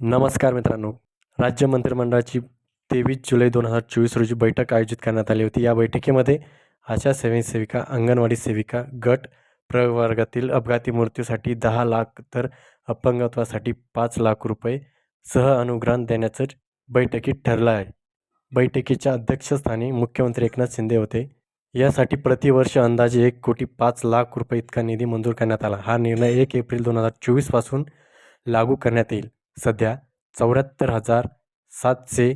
नमस्कार मित्रांनो. राज्य मंत्रिमंडळाची तेवीस जुलै दोन हजार चोवीस रोजी बैठक आयोजित करण्यात आली होती. या बैठकीमध्ये आशा स्वयंसेविका अंगणवाडी सेविका गट प्रवर्गातील अपघाती मृत्यूसाठी दहा लाख तर अपंगत्वासाठी पाच लाख रुपये सह अनुग्रहण देण्याचं बैठकीत ठरलं आहे. बैठकीच्या अध्यक्षस्थानी मुख्यमंत्री एकनाथ शिंदे होते. यासाठी प्रतिवर्ष अंदाजे एक कोटी पाच लाख रुपये इतका निधी मंजूर करण्यात आला. हा निर्णय एक एप्रिल दोन हजार चोवीसपासून लागू करण्यात येईल. सध्या चौऱ्याहत्तर हजार सातशे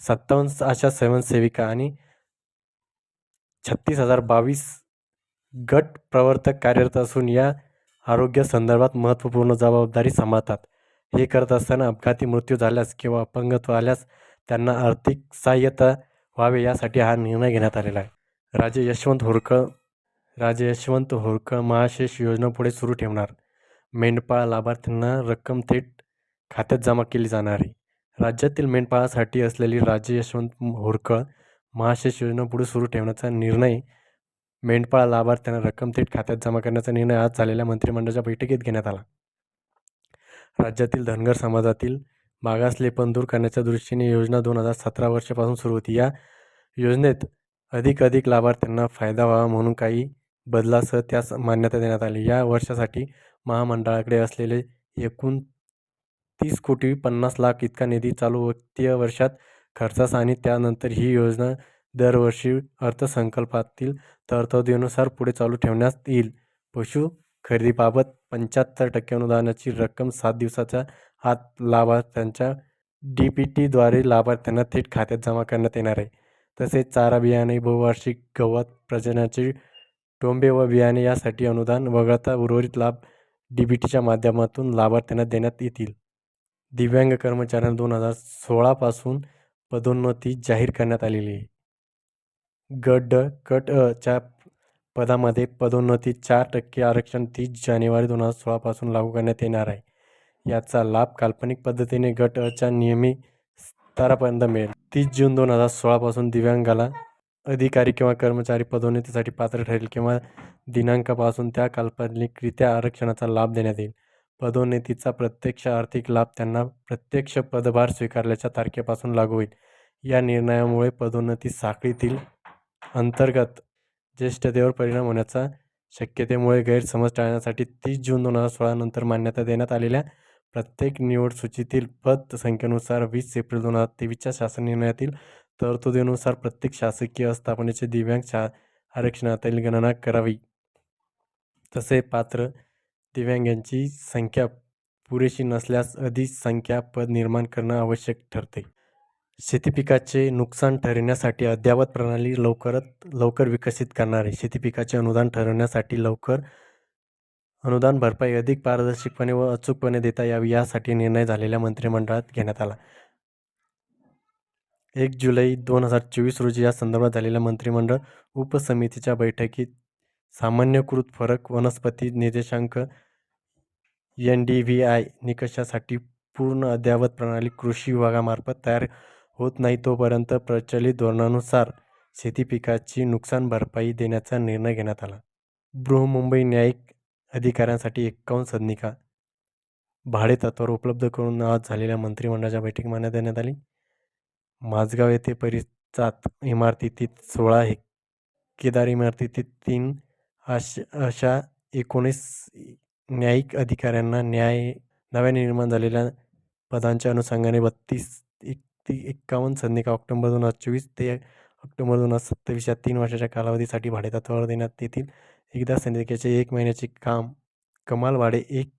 सत्तावन्न अशा स्वयंसेविका आणि छत्तीस हजार बावीस गट प्रवर्तक कार्यरत असून या आरोग्य संदर्भात महत्त्वपूर्ण जबाबदारी सांभाळतात. हे करत असताना अपघाती मृत्यू झाल्यास किंवा अपंगत्व आल्यास त्यांना आर्थिक सहाय्यता व्हावे यासाठी हा निर्णय घेण्यात आलेला आहे. राजे यशवंत होरकळ राजे यशवंत होरकळ महाशेष योजना पुढे सुरू ठेवणार. मेंढपाळ लाभार्थ्यांना रक्कम थेट खात्यात जमा केली जाणार आहे. राज्यातील मेंढपाळासाठी असलेली राजे यशवंत होरकळ महाशेष योजना पुढे सुरू ठेवण्याचा निर्णय मेंढपाळ लाभार्थ्यांना रक्कम थेट खात्यात जमा करण्याचा निर्णय आज झालेल्या मंत्रिमंडळाच्या बैठकीत घेण्यात आला. राज्यातील धनगर समाजातील मागासलेपण दूर करण्याच्या दृष्टीने योजना दोन हजार सतरा वर्षापासून सुरू होती. या योजनेत अधिक अधिक लाभार्थ्यांना फायदा व्हावा म्हणून काही बदलासह त्यास मान्यता देण्यात आली. या वर्षासाठी महामंडळाकडे असलेले एकूण तीस कोटी पन्नास लाख इतका निधी चालू वित्तीय वर्षात खर्चास आणि त्यानंतर ही योजना दरवर्षी अर्थसंकल्पातील तरतुदीनुसार पुढे चालू ठेवण्यात येईल. पशु खरेदीबाबत पंच्याहत्तर टक्के अनुदानाची रक्कम सात दिवसाच्या आत लाभार्थ्यांच्या डी पी टीद्वारे लाभार्थ्यांना थेट खात्यात जमा करण्यात येणार आहे. तसेच चारा बियाणे बहुवार्षिक गवत प्रजनाचे टोंबे व बियाणे यासाठी अनुदान वगळता उर्वरित लाभ डी बी टीच्या माध्यमातून लाभार्थ्यांना देण्यात येतील. दिव्यांग कर्मचाऱ्यांना दोन हजार सोळापासून पदोन्नती जाहीर करण्यात आलेली आहे. गट ड कट अ च्या पदामध्ये पदोन्नती चार टक्के आरक्षण तीस जानेवारी दोन हजार सोळापासून लागू करण्यात येणार आहे. याचा लाभ काल्पनिक पद्धतीने गट अच्या नियमित स्तरापर्यंत मिळेल. तीस जून दोन हजार सोळापासून दिव्यांगाला अधिकारी किंवा कर्मचारी पदोन्नतीसाठी पात्र ठरेल किंवा दिनांकापासून त्या काल्पनिकरित्या आरक्षणाचा लाभ देण्यात येईल. पदोन्नतीचा प्रत्यक्ष आर्थिक लाभ त्यांना प्रत्यक्ष पदभार स्वीकारल्याच्या तारखेपासून लागू होईल. या निर्णयामुळे पदोन्नती साखळीतील अंतर्गत ज्येष्ठतेवर परिणाम होण्याचा शक्यतेमुळे गैरसमज टाळण्यासाठी तीस जून दोन हजार सोळानंतर मान्यता देण्यात आलेल्या प्रत्येक निवड सूचीतील पद संख्येनुसार वीस एप्रिल दोन हजार तेवीसच्या शासन निर्णयातील तरतुदीनुसार प्रत्येक शासकीय आस्थापनेचे दिव्यांग शा आरक्षणातील गणना करावी. तसे पात्र दिव्यांगांची संख्या पुरेशी नसल्यास अधिक संख्या पद निर्माण करणं आवश्यक ठरते. शेतीपिकाचे नुकसान ठरविण्यासाठी अद्ययावत प्रणाली लवकरात लवकर विकसित करणार आहे. शेतीपिकाचे अनुदान ठरवण्यासाठी लवकर अनुदान भरपाई अधिक पारदर्शकपणे व अचूकपणे देता यावी यासाठी निर्णय झालेल्या मंत्रिमंडळात घेण्यात आला. एक जुलै दोन हजार चोवीस रोजी या संदर्भात झालेल्या मंत्रिमंडळ उपसमितीच्या बैठकीत सामान्यकृत फरक वनस्पती निर्देशांक N D V I D V I निकषासाठी पूर्ण अद्ययावत प्रणाली कृषी विभागामार्फत तयार होत नाही तोपर्यंत प्रचलित धोरणानुसार शेती पिकाची नुकसान भरपाई देण्याचा निर्णय घेण्यात आला. बृहमुंबई न्यायिक अधिकाऱ्यांसाठी एक्कावन्न सदनिका भाडे तत्वावर उपलब्ध करून आज झालेल्या मंत्रिमंडळाच्या बैठकीत मान्यता देण्यात आली. माझगाव येथे परिचात इमारतीतील सोळा हे केदार इमारतीतील तीन अश अशा एकोणीस न्यायिक अधिकाऱ्यांना न्याय नव्याने निर्माण झालेल्या पदांच्या अनुषंगाने बत्तीस एक ती एक्कावन्न सदनिका ऑक्टोंबर दोन हजार चोवीस ते ऑक्टोबर दोन हजार सत्तावीस या तीन वर्षाच्या कालावधीसाठी भाडेतत्वावर देण्यात येतील. एकदा सदनिकेचे एक महिन्याचे काम कमाल भाडे एक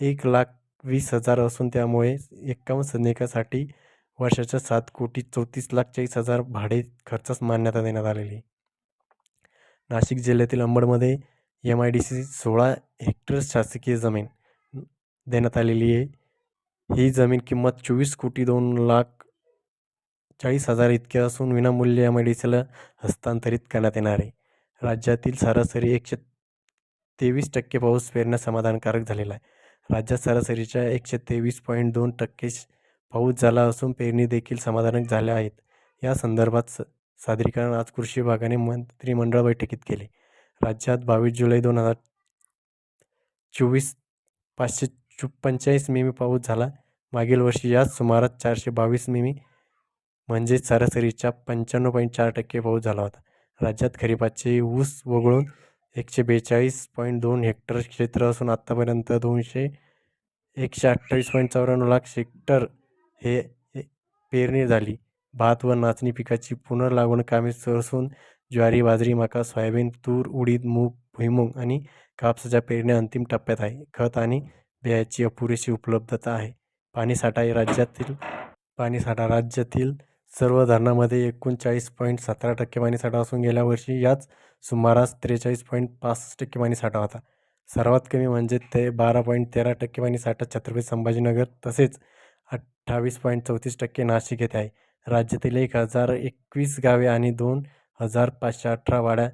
एक लाख वीस हजार असून त्यामुळे एक्कावन्न सदनिकासाठी वर्षाच्या सात कोटी चौतीस लाख चाळीस हजार भाडे खर्चास मान्यता देण्यात आलेली नाशिक जिल्ह्यातील अंबडमध्ये एम आय डी सी सोळा हेक्टर शासकीय जमीन देण्यात आलेली आहे. ही जमीन किंमत चोवीस कोटी दोन लाख चाळीस हजार इतके असून विनामूल्य एम आय डी सीला हस्तांतरित करण्यात येणार आहे. राज्यातील सरासरी एकशे तेवीस टक्के पाऊस पेरण्या समाधानकारक झालेला आहे. राज्यात सरासरीच्या एकशे तेवीस पॉईंट दोन टक्के पाऊस झाला असून पेरणी देखील समाधानक झाल्या आहेत. या संदर्भात स सादरीकरण आज कृषी विभागाने मंत्रिमंडळ बैठकीत केले. राज्यात बावीस जुलै दोन हजार चोवीस पाचशे चु पंचेचाळीस मिमी पाऊस झाला. मागील वर्षी याच सुमारास चारशे बावीस मिमी म्हणजेच सरासरीच्या पंच्याण्णव पॉईंट चार टक्के पाऊस झाला होता. राज्यात खरीपाचे ऊस वगळून एकशे बेचाळीस पॉईंट दोन हेक्टर क्षेत्र असून आत्तापर्यंत दोनशे एकशे अठ्ठावीस पॉईंट चौऱ्याण्णव लाख हेक्टर हे हे पेरणी झाली. भात व नाचणी पिकाची पुनर्लागवण कामे सुरू असून ज्वारी बाजरी मका सोयाबीन तूर उडीद मूग भुईमूग आणि कापसाच्या पेरण्या अंतिम टप्प्यात आहे. खत आणि बियाची अपुरेशी उपलब्धता आहे. पाणीसाठा राज्यातील पाणीसाठा राज्यातील सर्व धरणामध्ये एकोणचाळीस पॉईंट सतरा टक्के पाणीसाठा असून गेल्या वर्षी याच सुमारास त्रेचाळीस पॉईंट पासष्ट टक्के पाणीसाठा होता. सर्वात कमी म्हणजे ते बारा पॉईंट तेरा टक्के पाणीसाठा छत्रपती संभाजीनगर तसेच अठ्ठावीस पॉईंट चौतीस टक्के नाशिक येथे आहे. राज्यातील एक हजार एकवीस गावे आणि दोन हजार पाचशे अठरा वाड्या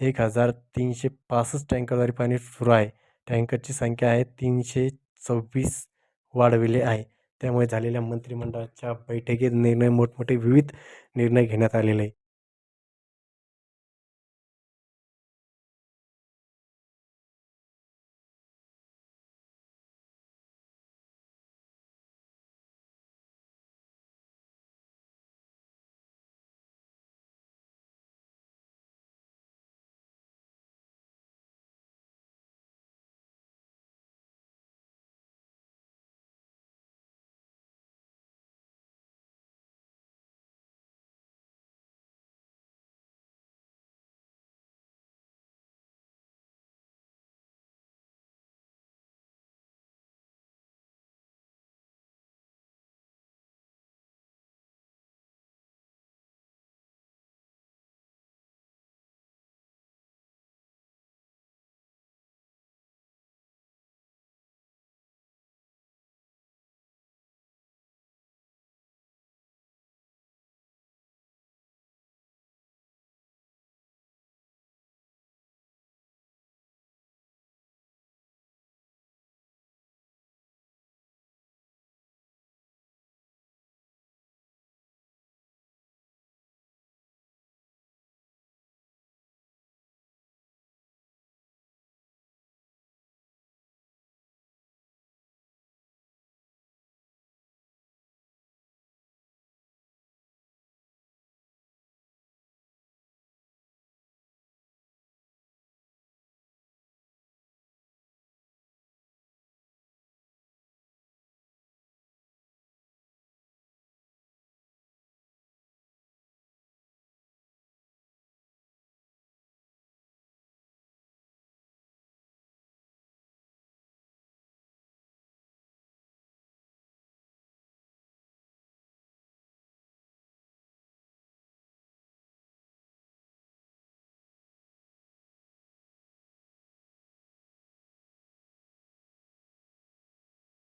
एक हजार तीनशे पासष्ट टँकरद्वारे पाणी सुरू आहे. टँकरची संख्या आहे तीनशे सव्वीस वाढविले आहे. त्यामुळे झालेल्या मंत्रिमंडळाच्या बैठकीत निर्णय मोठमोठे विविध निर्णय घेण्यात आलेले आहे